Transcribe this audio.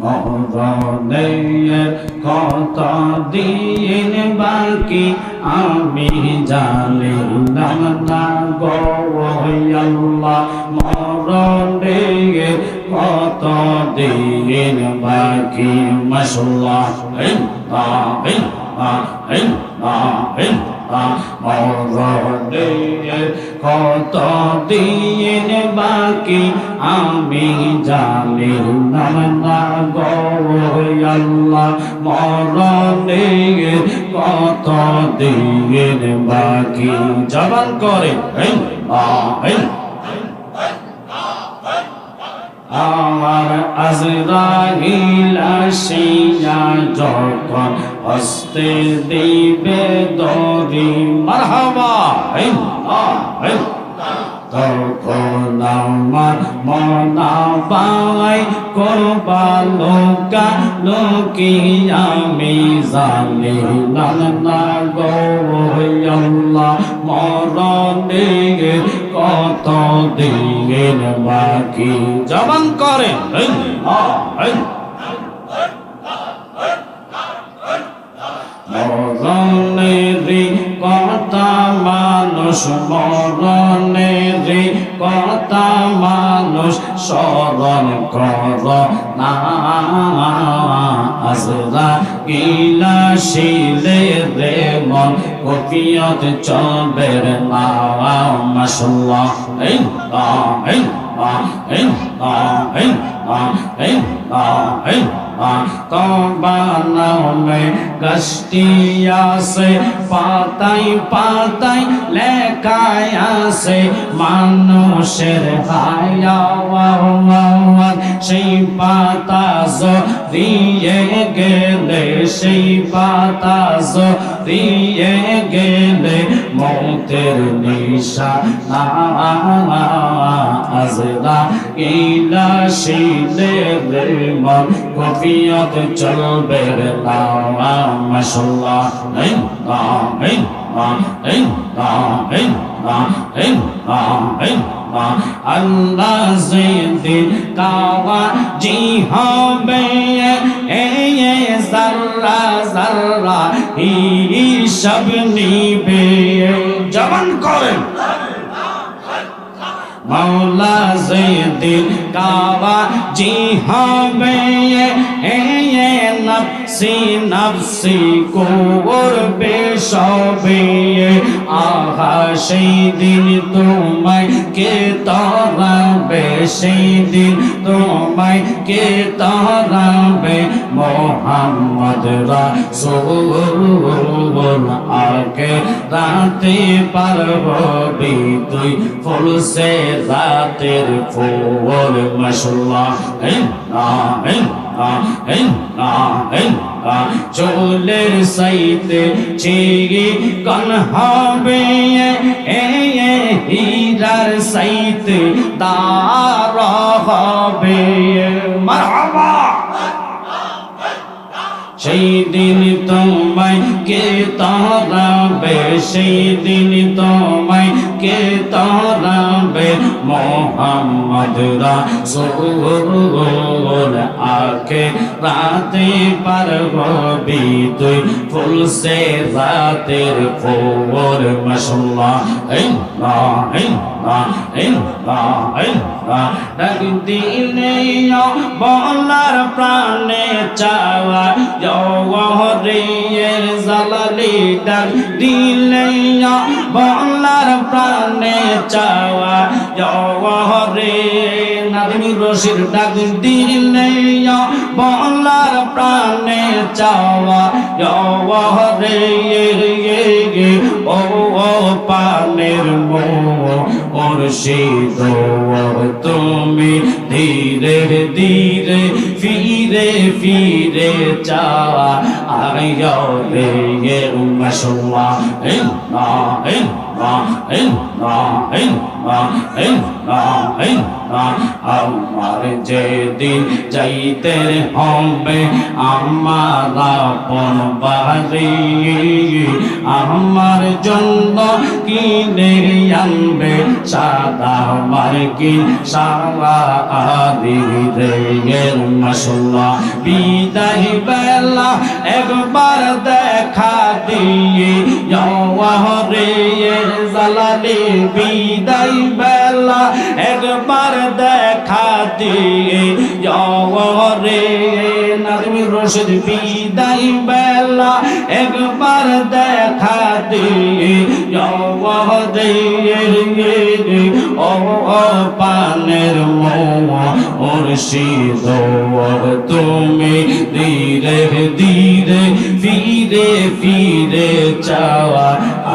মরণের কত দিন বাকি আমি জানিলাম না গো আল্লাহ মরণের কত দিন বাকি মাশাল্লাহ ইল্লাহ ইল্লাহ ইল্লাহ মরণের কত দিন বাকি? আমি জানি না গো আল্লাহ মরণের কত দিন বাকি? জবান করে। আমার আজরাইল আসিয়া যখন হস্তে দিবে দরি মারহাবা তখন আমার মনা বাই করবা লোকা লোকি আমি জানি না গো আল্লাহ মরণে কত দিন বাকি জবান করে মরণেরি কথা মানুষ মরণেরি স্মরণ কর না আজরা ইলা শিলে রে মন কপিয়ত চলবে রে না মাশাল্লাহ। এই এই এই এই এই এই গষ্টিয়াসে পাতাই পাতাই লেখায় আসে মানুষের হায়াওয়ার সেই পাতা দিয়ে গেলে সেই পাতা জড়িয়ে গেলে মতের নিশা আজরা ইলা শিলে মন চলবে আল্লাহ জিন্দিন কাওয়া জি হবে জাররা জাররা হিসাব নিবে জবান করেন মৌলা জিদিন কাবা জি হবে নফসি নফসি করবে সবে আহা সেই দিন তোমায় কে তরাবে সেই দিন তোমায় কে তরাবে মোহাম্মদ রাসূল আগে রাতে পারবি তুই ফুল সে রাতের ফুল মাশাল্লাহ চোলের সাইতে চিগি কন হবে এ হীরার সাইতে তার হবে। মারহাবা! সেই দিন তোমায় কে তারাবে সেই দিন তোমায় কে তারাবে মোহাম্মদ রাসূল আকে রাতে পারবি তুই ফুল সে রাতের ফোর মাশাল্লাহ। এই না এই না ডাক দিলে বলার প্রাণে চাওয়া জওহরিয়ে জালালি ডাক দিলে বলার প্রাণে চাওয়া জওহরে নাদিনী রশির ডাক দিলে বলার প্রাণে চাওয়া জওহরে ও পানের মুর্শিদ তুমি ধীরে ধীরে, ফিরে ফিরে চাওয়া, আয়ো রে ইল্লাহ ইল্লাহ আমার যেদিন যাইতে হবে আমার আপন বাড়ি আমার জন্য কিনে আনবে সাদা মার্কিন সারা বিদায় বেলা একবার দেখা দিয়ে রে বিদায় বেলা একবার দেখা দিয়ে রে নাজমি রশিদ বিদায় বেলা একবার দেখা দিয়ে দিয়ে ও পানের মুর্শিদ, তুমি ধীরে ধীরে ফিরে ফিরে চাওয়া